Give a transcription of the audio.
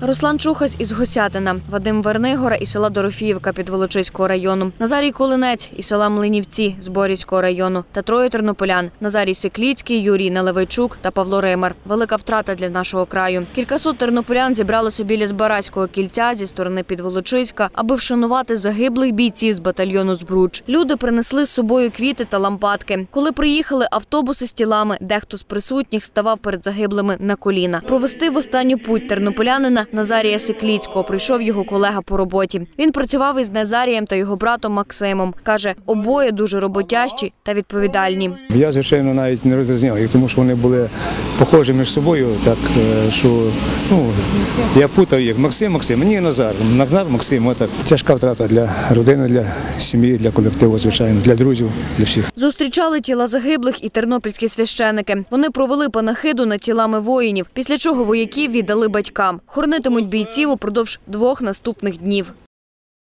Руслан Чухась із Госятина, Вадим Вернигора із села Дорофіївка Підволочиського району, Назарій Колинець із села Млинівці з Борівського району та троє тернополян Назарій Сикліцький, Юрій Наливайчук та Павло Римар. Велика втрата для нашого краю. Кількасот тернополян зібралося біля Збаразького кільця зі сторони Підволочиська, аби вшанувати загиблих бійців з батальйону Збруч. Люди принесли з собою квіти та лампадки. Коли приїхали автобуси з тілами, дехто з присутніх ставав перед загиблими на коліна. Провести в останню путь тернополянина Назарія Сикліцького прийшов його колега по роботі. Він працював із Назарієм та його братом Максимом. каже, обоє дуже роботящі та відповідальні. Я, звичайно, навіть не розрізняв їх, тому що вони були похожі між собою, так е, що ну, я путав їх. Максим, Максим, ні, Назар, Назар, Максим, отак. Тяжка втрата для родини, для сім'ї, для колективу, звичайно, для друзів, для всіх. Зустрічали тіла загиблих і тернопільські священики. Вони провели панахиду над тілами воїнів, після чого вояків віддали батькам. Хорнитимуть бійців упродовж двох наступних днів.